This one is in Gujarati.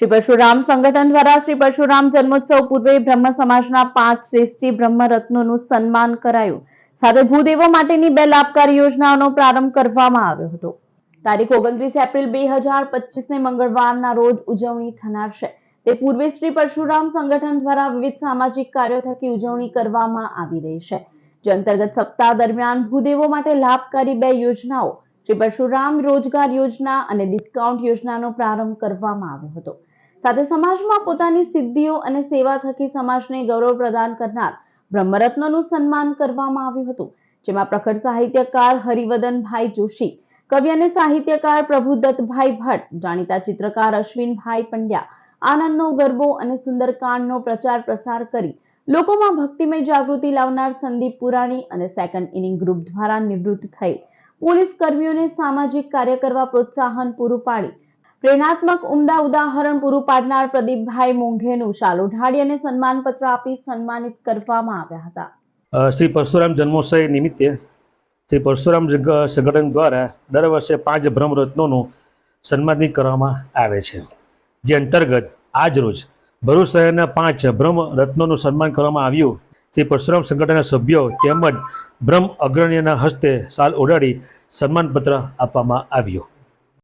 શ્રી પરશુરામ સંગઠન દ્વારા શ્રી પરશુરામ જન્મોત્સવ પૂર્વે બ્રહ્મ સમાજના પાંચ શ્રેષ્ઠી બ્રહ્મ રત્નોનું સન્માન કરાયું. સાથે ભૂદેવો માટેની બે લાભકારી યોજનાઓનો પ્રારંભ કરવામાં આવ્યો હતો. તારીખ ઓગણત્રીસ એપ્રિલ બે હજાર પચીસને મંગળવારના રોજ ઉજવણી થનાર છે. તે પૂર્વે શ્રી પરશુરામ સંગઠન દ્વારા વિવિધ સામાજિક કાર્યો થકી ઉજવણી કરવામાં આવી રહી છે. જે અંતર્ગત સપ્તાહ દરમિયાન ભૂદેવો માટે લાભકારી બે યોજનાઓ શ્રી પરશુરામ રોજગાર યોજના અને ડિસ્કાઉન્ટ યોજનાનો પ્રારંભ કરવામાં આવ્યો હતો. સાથે સમાજમાં પોતાની સિદ્ધિઓ અને સેવા થકી સમાજને ગૌરવ પ્રદાન કરનાર બ્રહ્મરત્નોનું સન્માન કરવામાં આવ્યું હતું, જેમાં પ્રખર સાહિત્યકાર હરિવદનભાઈ જોશી, કવિ અને સાહિત્યકાર પ્રભુદત્તભાઈ ભટ્ટ, જાણીતા ચિત્રકાર અશ્વિનભાઈ પંડ્યા, આનંદનો ગરબો અને સુંદરકાંડનો પ્રચાર પ્રસાર કરી લોકોમાં ભક્તિમય જાગૃતિ લાવનાર સંદીપ પુરાણી અને સેકન્ડ ઇનિંગ ગ્રુપ દ્વારા નિવૃત્ત થઈ પોલીસ કર્મીઓને સામાજિક કાર્ય કરવા પ્રોત્સાહન પૂરું પાડી. પ્રેરણાત્મક ઉમદા ઉદાહરણ પૂરું પાડનાર પ્રદીપભાઈ મોંઘેનું શાલ ઢાળી અને સન્માનપત્ર આપી સન્માનિત કરવામાં આવ્યા હતા. શ્રી પરશુરામ જન્મોત્સવ નિમિત્તે શ્રી પરશુરામ સંગઠન દ્વારા દર વર્ષે પાંચ બ્રહ્મરત્નોનું સન્માનિત કરવામાં આવે છે. જે અંતર્ગત આજરોજ ભરૂચ શહેરના પાંચ બ્રહ્મરત્નોનું સન્માન કરવામાં આવ્યું. શ્રી પરશુરામ સંગઠનના સભ્યો તેમજ બ્રહ્મ અગ્રણીના હસ્તે સાલ ઓઢાડી સન્માનપત્ર આપવામાં આવ્યું.